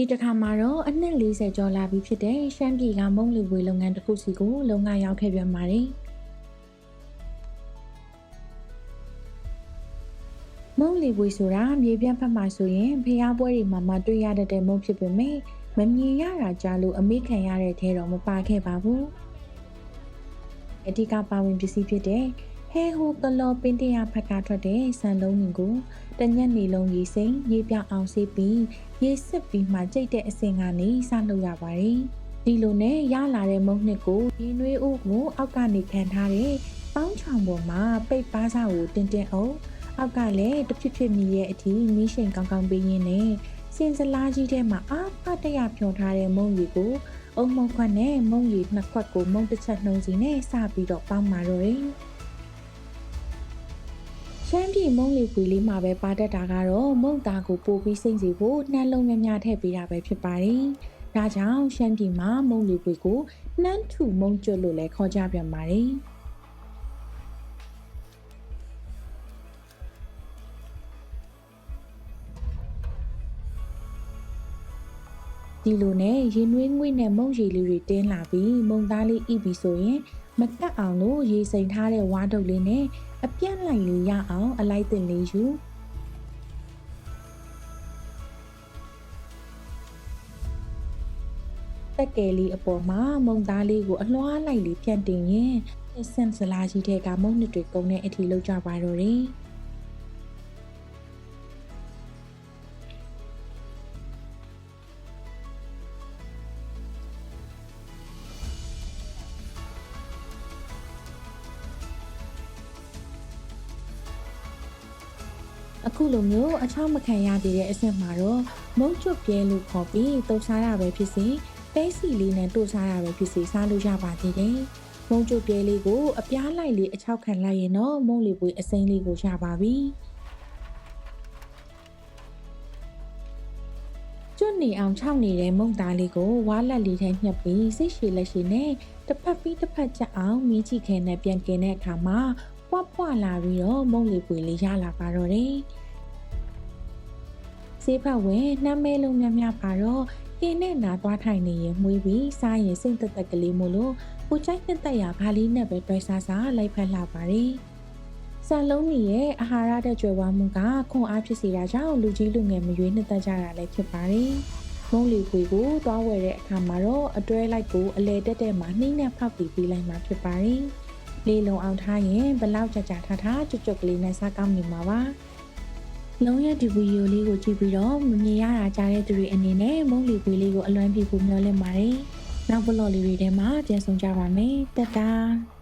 ဒီတစ်ခါမှာတော့အနှစ်40ကျော်လာပြီဖြစ်တဲ့ရှမ်းပြည်ကမုံလီဝေလုပ်ငန်းတစ်ခုစီကိုလုံငါရောက်ခဲ့ပြန်ပါတယ်မုံလီဝေဆိုတာမြေပြန့်ဖက်မှာဆိုရင်ဖျားပွဲတွေမှာမှတွေ့ရတတ်တဲ့မုံဖြစ်ပေမဲ့မမြင်ရတာကြလို့အမိခံရတဲ့ထဲတော့မပါခဲ့ပါဘူးအဓိကပါဝင်ပစ္စည်းဖြစ်တဲ့ ဟဲဟိုကလောပင်တရဖက်ကထွက်တဲ့စံလုံးကြီးကိုတညက်နေလုံးရေးစိမ့်ရေးပြအောင်စေးပြီးရေးစစ်ပြီးမှကြိတ်တဲ့အစင်ကနေစလုပ်ရပါတယ်ဒီလိုနဲ့ရလာတဲ့မုံနှစ်ကိုရင်းနှွေးဦးကိုအောက်ကနေခံထားတဲ့ပေါင်းချောင်ပေါ်မှာပိတ်ပါးစာကိုတင်းတင်းအောင်အောက်ကလည်းတဖြစ်ဖြစ်မြည်ရဲ့အထီမီးရှိန်ကောင်းကောင်းပေးရင်းနဲ့စင်စလားကြီးထဲမှာအာဖတ်တရဖြောထားတဲ့မုံကြီးကိုအုံမုံခွက်နဲ့မုံကြီးနှစ်ခွက်ကိုမုံတစ်ချက်နှုံးစီနဲ့စပြီးတော့ပေါင်းมาတော့တယ် ရှမ်းပြည်မုံလီခွေလေးမှာပဲပါတတ်တာကတော့မုံသားကိုပို့ပြီးစိမ့်စီဖို့နှမ်းလုံးများများထည့်ပေးတာပဲဖြစ်ပါတယ်။ဒါကြောင့်ရှမ်းပြည်မှာမုံလီခွေကိုနှမ်းထူမုံကျွတ်လို့လည်းခေါ်ကြပြန်ပါတယ်။ဒီလိုနဲ့ရင်နွေးငွေ့နဲ့မုံရီလေးတွေတင်းလာပြီးမုံသားလေးဣပြီးဆိုရင် မကတ်အောင်လို့ရေစိမ်ထားတဲ့ဝါးတုပ်လေးနဲ့အပြန့်လိုက်လေးရအောင်အလိုက်တင်လေးယူတက်ကယ်လေးအပေါ်မှာမုံသားလေးကိုအလွှားလိုက်လေးဖြန့်တင်ရင်ဆန်စလာကြီးတဲ့ကမုံနှစ်တွေကုန်းတဲ့အထိလောက်ကြပါတော့တယ်။ အခုလိုမျိုးအချောင်းမခံရသေးတဲ့အဆင့်မှာတော့မုံကျွတ်ပြဲလို့ခေါ်ပြီးတုပ်စားတာပဲဖြစ်စေပဲစီလေးနဲ့တို့စားတာပဲဖြစ်စေစားလို့ရပါသေးတယ်။မုံကျွတ်ပြဲလေးကိုအပြားလိုက်လေးအချောက်ခံလိုက်ရင်တော့မုံလေးပွေအစိမ်းလေးကိုရပါပြီ။ကျွတ်နေအောင်ခြောက်နေတဲ့မုံသားလေးကိုဝါလက်လေးထဲညှပ်ပြီးစိတ်ရှည်လက်ရှည်နဲ့တစ်ဖက်ပြီးတစ်ဖက်ချက်အောင်မီးချီခဲနဲ့ပြန်ကင်တဲ့အခါမှာ ပွားပွားလာပြီးတော့မုံလေးပွေလေးရလာပါတော့တယ်။ဈေးဘက်ဝင်နှမ်းမဲလုံးများများပါတော့ကင်းနဲ့နာသွားထိုင်နေရင်မှုေးပြီးစားရင်စိတ်သက်သက်ကလေးမို့လို့ကိုချိုက်နှစ်သက်ရဘာလေးနဲ့ပဲတွဲစားစားလိုက်ဖက်လာပါတယ်။ဆန်လုံးကြီးရဲ့အာဟာရတဲ့ကြွယ်ဝမှုကခွန်အားဖြစ်စေတာကြောင့်လူကြီးလူငယ်မရွေးနှစ်သက်ကြတာလည်းဖြစ်ပါတယ်။မုံလီခွေကိုသွားဝယ်တဲ့အခါမှာတော့အတွဲလိုက်ကိုအလဲတက်တဲ့မှာနှိမ့်နဲ့ဖောက်ပြီးပြီးလိုက်မှာဖြစ်ပါတယ်။ လေးလုံးအောင်ထားရင်ဘလောက်ကြကြထားထားကြွကြွကလေးနဲ့စားကောင်းနေမှာပါ။လုံးရဒီဗီဒီယိုလေးကိုကြည့်ပြီးတော့မမြင်ရတာကြားတဲ့သူတွေအနေနဲ့မုံလီခွေလေးကိုအလွမ်းပြဖို့မျှော်လင့်ပါတယ်။နောက်ဘလော့လေးတွေထဲမှာပြန်ဆောင်ကြပါမယ်။တက်တာ။